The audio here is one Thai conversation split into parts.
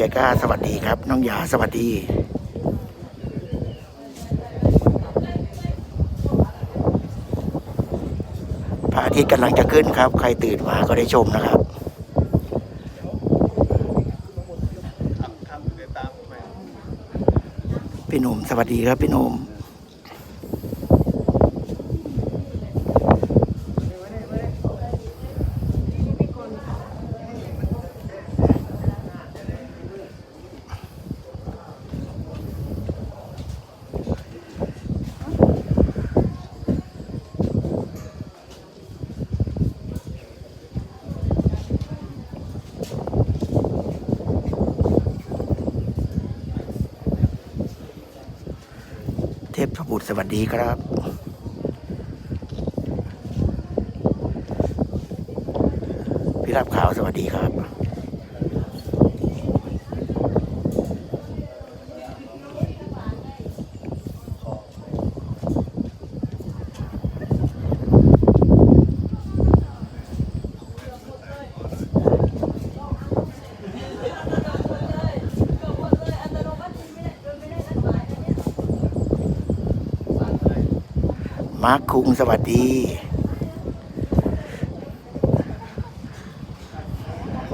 แจก้าสวัสดีครับ น้องหยาสวัสดีพระอาทิตย์กำลังจะขึ้นครับ ใครตื่นมาก็ได้ชมนะครับพี่หนุ่มสวัสดีครับพี่หนุ่มเทพ บุตรสวัสดีครับ พี่รับข่าวสวัสดีครับ มาร์คคุงสวัสดี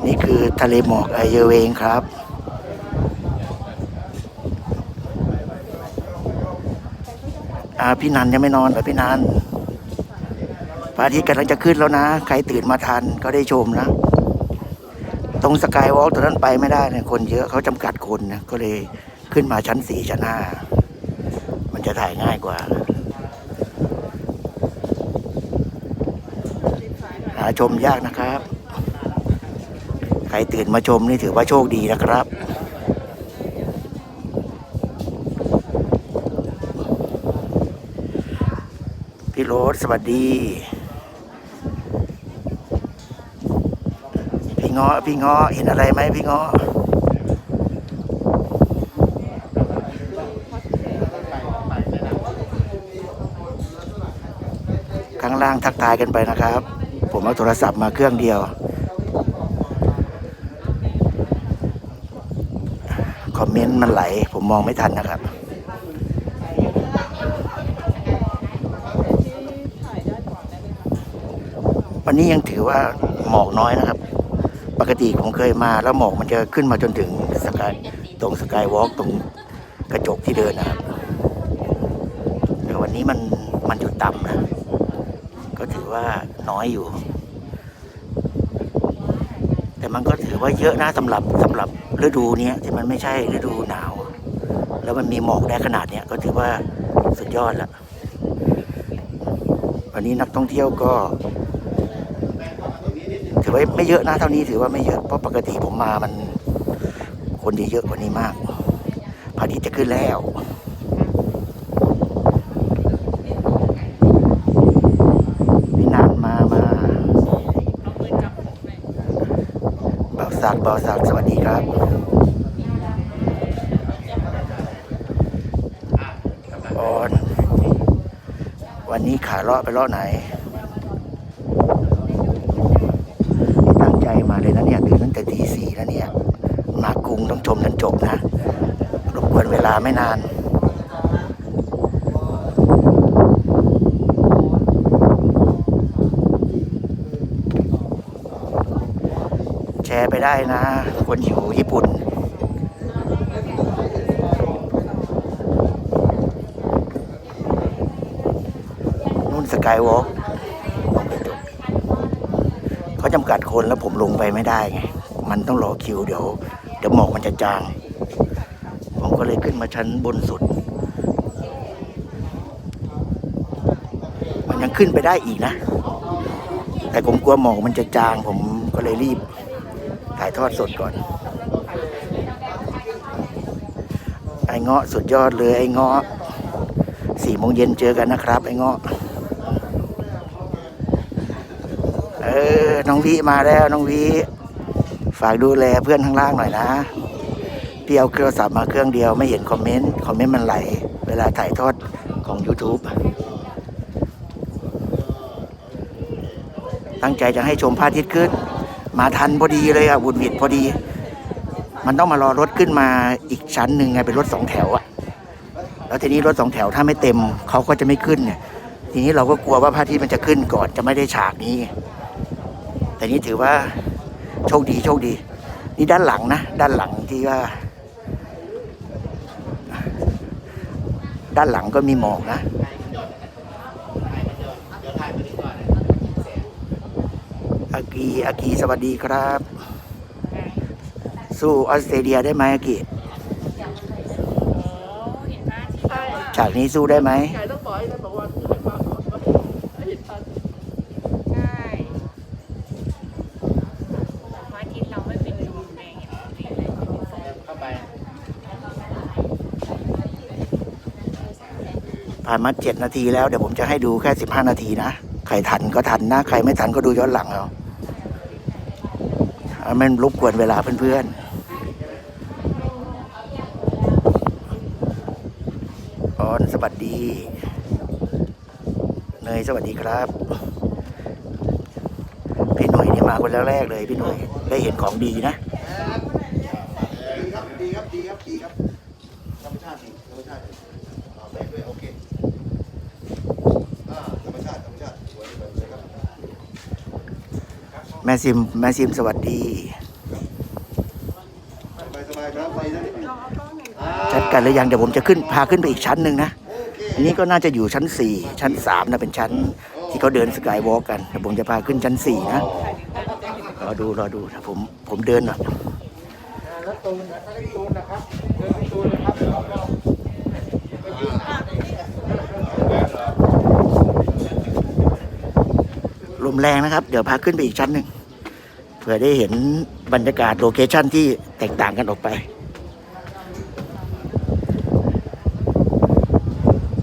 นี่คือทะเลหมอกไอเยเวงครับ อาพี่นันยังไม่นอนเหรอพี่นันพระอาทิตย์กำลังจะขึ้นแล้วนะ ใครตื่นมาทันก็ได้ชมนะ ตรงสกายวอล์กตรงนั้นไปไม่ได้เนี่ยคนเยอะเขาจำกัดคนนะ ก็เลยขึ้นมาชั้นสี่ชั้นห้ามันจะถ่ายง่ายกว่าาชมยากนะครับ ใครตื่นมาชมนี่ถือว่าโชคดีนะครับ พี่โรสสวัสดี พี่เงาะพี่เงาะเห็นอะไรไหมพี่เงาะข้างล่างทักทายกันไปนะครับ ผมเอาโทรศัพท์มาเครื่องเดียว คอมเมนต์มันไหล ผมมองไม่ทันนะครับวันนี้ยังถือว่าหมอกน้อยนะครับ ปกติผมเคยมาแล้วหมอกมันจะขึ้นมาจนถึงสกายตรงสกายวอล์กตรงกระจกที่เดินนะครับ แต่วันนี้มัน ก็ถือว่าน้อยอยู่ แต่มันก็ถือว่าเยอะนะสำหรับสำหรับฤดูนี้ที่มันไม่ใช่ฤดูหนาว แล้วมันมีหมอกได้ขนาดนี้ก็ถือว่าสุดยอดละวันนี้นักท่องเที่ยวก็ ถือว่าไม่เยอะนะเท่านี้ถือว่าไม่เยอะเพราะปกติผมมามัน คนจะเยอะกว่านี้มากพระอาทิตย์จะขึ้นแล้ว พี่นานมามา เบาสักเบาสักสวัสดีครับออนวันนี้ขาเลาะไปเลาะไหน ตั้งใจมาเลยนะเนี่ยตื่นตั้งแต่ตีสี่แล้วเนี่ย มากรุงต้องชมจนจบนะ รบกวนเวลาไม่นาน ร์ไปได้นะ คนอยู่ญี่ปุ่น นู่นสกายวอล์กลงไปจบเขาจำกัดคนแล้วผมลงไปไม่ได้ไง มันต้องรอคิวเดี๋ยว เดี๋ยวหมอกมันจะจาง ผมก็เลยขึ้นมาชั้นบนสุด มันยังขึ้นไปได้อีกนะแต่ผมกลัวหมอกมันจะจางผมก็เลยรีบ ถ่ายทอดสดก่อน ไอ้เงาะสุดยอดเลย ไอ้เงาะสี่โมงเย็นเจอกันนะครับ ไอ้เงาะเออ น้องวิมาแล้ว น้องวิฝากดูแลเพื่อนข้างล่างหน่อยนะพี่เอาเครื่องสับมาเครื่องเดียวไม่เห็นคอมเมนต์ คอมเมนต์มันไหล เวลาถ่ายทอดของ YouTube ตั้งใจจะให้ชมพระอาทิตย์ขึ้น มาทันพอดีเลยอะบุญวิดพอดี มันต้องมารอรถขึ้นมาอีกชั้นหนึ่งไงเป็นรถสองแถวอะแล้วทีนี้รถสองแถวถ้าไม่เต็มเขาก็จะไม่ขึ้นเนี่ยทีนี้เราก็กลัวว่าพระอาทิตย์มันจะขึ้นก่อนจะไม่ได้ฉากนี้ แต่นี่ถือว่าโชคดีโชคดี นี่ด้านหลังนะ ด้านหลังที่ว่า ด้านหลังก็มีหมอกนะ อากีอากีสวัสดีครับ สู้ออสเตรเลียได้ไหมอากีฉากนี้สู้ได้ไหมผ่านมาเจ็ดนาทีแล้วเดี๋ยวผมจะให้ดูแค่สิบห้านาทีนะ ใครทันก็ทันนะ ใครไม่ทันก็ดูย้อนหลังเอา เอามันรบกวนเวลาเพื่อนๆออนสวัสดี เนยสวัสดีครับ พี่หน่อยนี่มาคนแรกเลย พี่หน่อยได้เห็นของดีนะ ดีครับ ดีครับ ดีครับดีครับธรรมชาติดีธรรมชาติเอาไปด้วยโอเคอ่าธรรมชาติธรรมชาติสวยแบบเลยครับ แม่ซิมแม่ซิมสวัสดีชัดนึงอ่าจัดกันหรือยังเดี๋ยวผมจะขึ้นพาขึ้นไปอีกชั้นหนึ่งนะอันนี้ก็น่าจะอยู่ชั้นสี่ชั้นสามนะเป็นชั้น ที่เขาเดินสกายวอล์กกันเดี๋ยวผมจะพาขึ้นชั้นสี่นะรอดูรอดูนะผมผมเดินหน่อยแล้วตูนนะลมแรงนะครับ เดี๋ยวพาขึ้นไปอีกชั้นหนึ่ง เผื่อได้เห็นบรรยากาศโลเคชั่นที่แตกต่างกันออกไป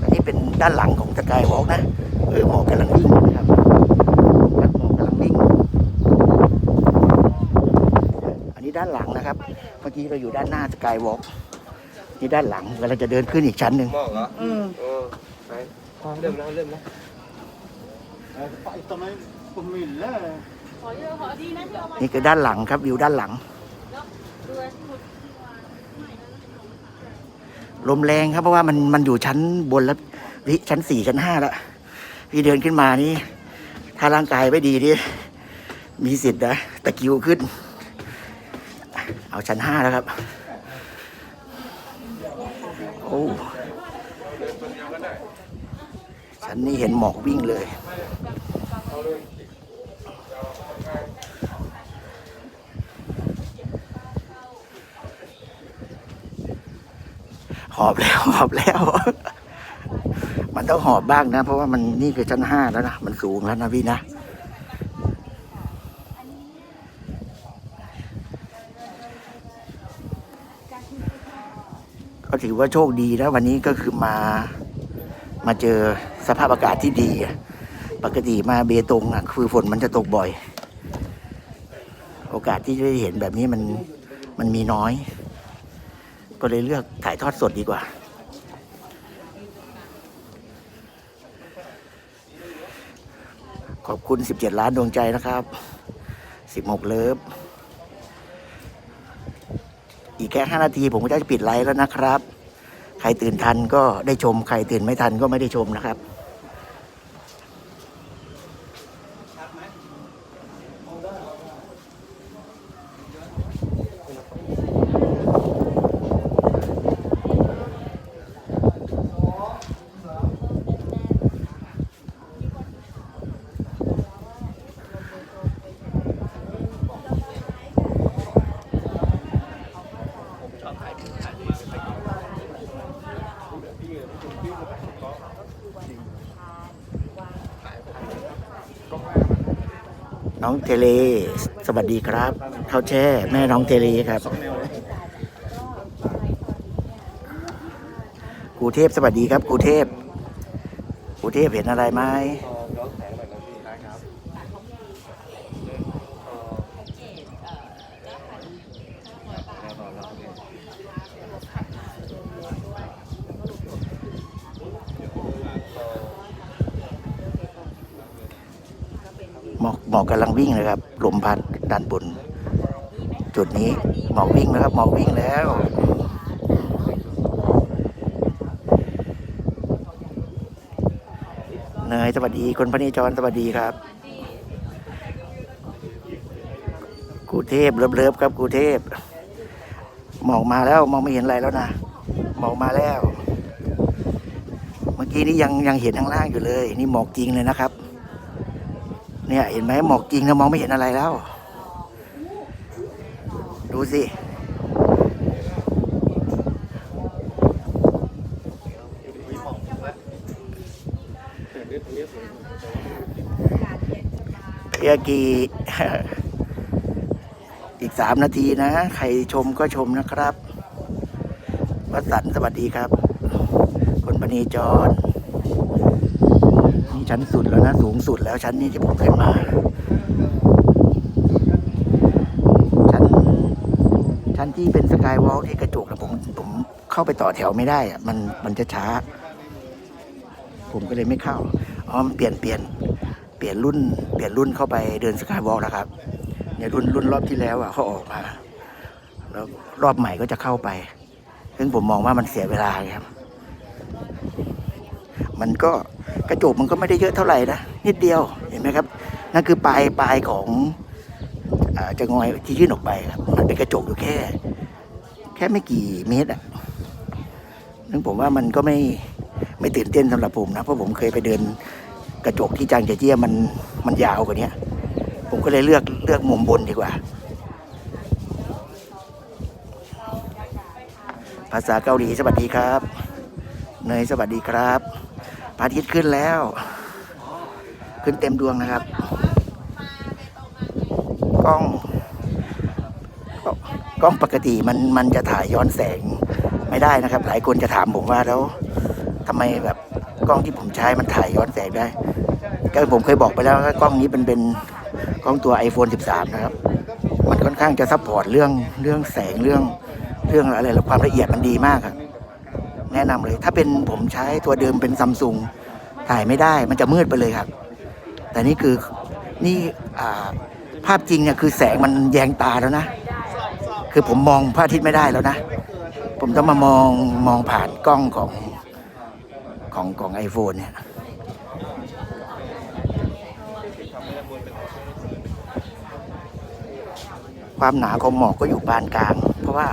อันนี้เป็นด้านหลังของสกายวอล์กนะ เออหมอกกำลังวิ่งนะครับวัดหมอกกำลังวิ่ง อันนี้ด้านหลังนะครับ เมื่อกี้เราอยู่ด้านหน้าสกายวอล์กนี่ด้านหลังกำลังจะเดินขึ้นอีกชั้นหนึ่งมองเหรออืมเออไปเริ่มแล้วเริ่มแล้วไปทำไมผมมินแล้ว นี่คือด้านหลังครับวิวด้านหลังลมแรงครับเพราะว่ามันมันอยู่ชั้นบนแล้ววิชั้นสี่ชั้นห้าแล้วพี่เดินขึ้นมานี่ถ้าร่างกายไม่ดีนี่มีสิทธิ์นะตะคริวขึ้น เอาชั้นห้าแล้วครับ โอ้ชั้นนี้เห็นหมอกวิ่งเลย หอบแล้วหอบแล้ว มันต้องหอบบ้างนะ เพราะว่ามันนี่คือชั้นห้าแล้วนะ มันสูงแล้วนะพี่นะก็ถือว่าโชคดีแล้ววันนี้ก็คือมา มาเจอสภาพอากาศที่ดีอะปกติมาเบตงอะคือฝนมันจะตกบ่อย โอกาสที่จะได้เห็นแบบนี้มันมันมีน้อย ก็เลยเลือกถ่ายทอดสดดีกว่า ขอบคุณ 17 ล้านดวงใจนะครับ 16 เลิฟ อีกแค่ 5 นาทีผมก็จะปิดไลฟ์แล้วนะครับ ใครตื่นทันก็ได้ชม ใครตื่นไม่ทันก็ไม่ได้ชมนะครับ น้ องเทเล สวัสดีครับเท้าแช่แม่น้องเทเลครับกูเทพสวัสดีครับกูเทพกูเทพเห็นอะไรไหม หมอกกำลังวิ่งนะครับลมพัดด้านบน จุดนี้หมอกวิ่งแล้วครับหมอกวิ่งแล้วเนยสวัสดีคนพนิจรสวัสดีครับกูเทพเลิฟๆครับกูเทพหมอกมาแล้วมองไม่เห็นอะไรแล้วนะหมอกมาแล้ว เมื่อกี้นี้ยังยังเห็นข้างล่างอยู่เลย นี่หมอกจริงเลยนะครับ เนี่ยเห็นไหมหมอกจริงนะมองไม่เห็นอะไรแล้ว ดูสิเอียกีอีกสามนาทีนะ ใครชมก็ชมนะครับวัดสันสวัสดีครับ คนปณีจร นี่ชั้นสุดแล้วนะ สูงสุดแล้วชั้นนี้ที่ผมขึ้นมา ชั้นชั้นที่เป็นสกายวอล์ที่กระจกนะผมผมเข้าไปต่อแถวไม่ได้อะมันมันจะช้า ผมก็เลยไม่เข้าอ๋อเปลี่ยนเปลี่ยนเปลี่ยนรุ่น เปลี่ยนรุ่นเข้าไปเดินสกายวอล์แล้วครับเนี่ยรุ่นรุ่นรอบที่แล้วอะเขาออกมา แล้วรอบใหม่ก็จะเข้าไป ซึ่งผมมองว่ามันเสียเวลาครับ มันก็กระจกมันก็ไม่ได้เยอะเท่าไหร่นะนิดเดียวเห็นไหมครับ นั่นคือปลายปลายของอาจะงอยที่ยื่นออกไปครับมันเป็นกระจกอยู่แค่ แค่ไม่กี่เมตรอะซึ่งผมว่ามันก็ไม่ไม่ตื่นเต้นสำหรับผมนะเพราะผมเคยไปเดินกระจกที่จางเจเจี้ยมันมันยาวกว่านี้ผมก็เลยเลือกเลือกมุมบนดีกว่า ภาษาเกาหลีสวัสดีครับ เนยสวัสดีครับ ระอาทิตย์ขึ้นแล้ว ขึ้นเต็มดวงนะครับ กล้อง กล้องปกติมันมันจะถ่ายย้อนแสงไม่ได้นะครับ หลายคนจะถามผมว่าแล้วทำไมแบบกล้องที่ผมใช้มันถ่ายย้อนแสงได้ ก็ผมเคยบอกไปแล้วว่ากล้องนี้เป็นเป็นกล้องตัว iPhone 13 นะครับ มันค่อนข้างจะซัพพอร์ตเรื่องเรื่องแสงเรื่องเรื่องอะไรความละเอียดมันดีมากครับ แนะนำเลย ถ้าเป็นผมใช้ตัวเดิมเป็นซัมซุงถ่ายไม่ได้มันจะมืดไปเลยครับ แต่นี่คือนี่ภาพจริงเนี่ยคือแสงมันแยงตาแล้วนะ คือผมมองพระอาทิตย์ไม่ได้แล้วนะ ผมต้องมามองมองผ่านกล้องของของของไอโฟนเนี่ยความหนาของหมอกก็อยู่ปานกลาง เพราะว่า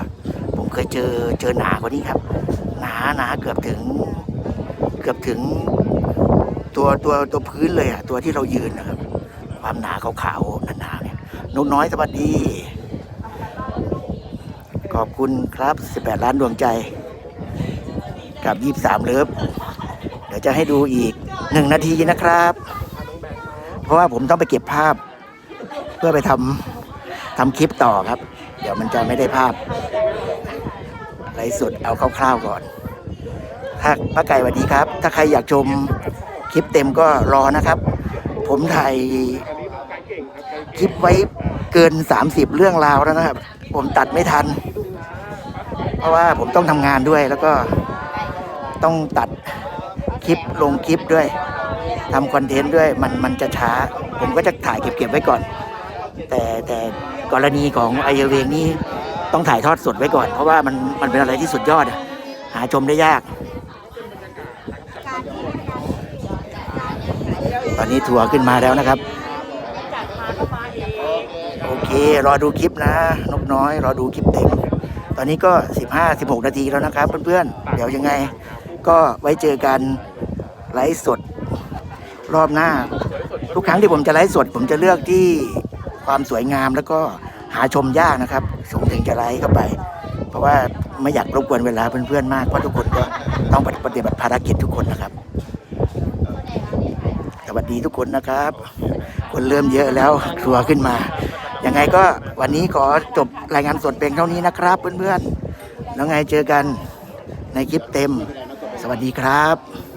ผมเคยเจอเจอหนากว่านี้ครับ หนานาเกือบถึง เกือบถึงตัวตัวตัวพื้นเลยอะตัวที่เรายืนนะครับ ความหนาขาวๆหนาๆเนี่ยนกน้อยสวัสดี ขอบคุณครับ 18 ล้านดวงใจ กับ 23 เลิฟเดี๋ยวจะให้ดูอีกหนึ่งนาทีนะครับ เพราะว่าผมต้องไปเก็บภาพ เพื่อไปทำทำคลิปต่อครับ เดี๋ยวมันจะไม่ได้ภาพไลฟ์สดเอาคร่าวๆก่อน ถ้าป้าไก่สวัสดีครับ ถ้าใครอยากชมคลิปเต็มก็รอนะครับ ผมถ่ายคลิปไว้เกิน 30 เรื่องราวแล้วนะครับ ผมตัดไม่ทัน เพราะว่าผมต้องทำงานด้วยแล้วก็ต้องตัดคลิปลงคลิปด้วยทำคอนเทนต์ด้วยมันมันจะช้า ผมก็จะถ่ายเก็บๆไว้ก่อน แต่แต่กรณีของไอเยเวงนี่ต้องถ่ายทอดสดไว้ก่อน เพราะว่ามันมันเป็นอะไรที่สุดยอดอะหาชมได้ยาก ตอนนี้ทัวร์ขึ้นมาแล้วนะครับ โอเค รอดูคลิปนะ นกน้อย รอดูคลิปเต็ม ตอนนี้ก็ 15 16 นาทีแล้วนะครับ เพื่อนๆ เดี๋ยวยังไง ก็ไว้เจอกันไลฟ์สดรอบหน้า ทุกครั้งที่ผมจะไลฟ์สด ผมจะเลือกที่ความสวยงามแล้วก็หาชมยากนะครับผมถึงจะไลฟ์เข้าไป เพราะว่าไม่อยากรบกวนเวลาเพื่อนๆมากเพราะทุกคนก็ต้องปฏิบัติภารกิจทุกคนนะครับ วัสดีทุกคนนะครับ คนเริ่มเยอะแล้วทัวขึ้นมา ยังไงก็วันนี้ขอจบรายงานสดเพียงเท่านี้นะครับ เพื่อนๆ แล้วไงเจอกันในคลิปเต็ม สวัสดีครับ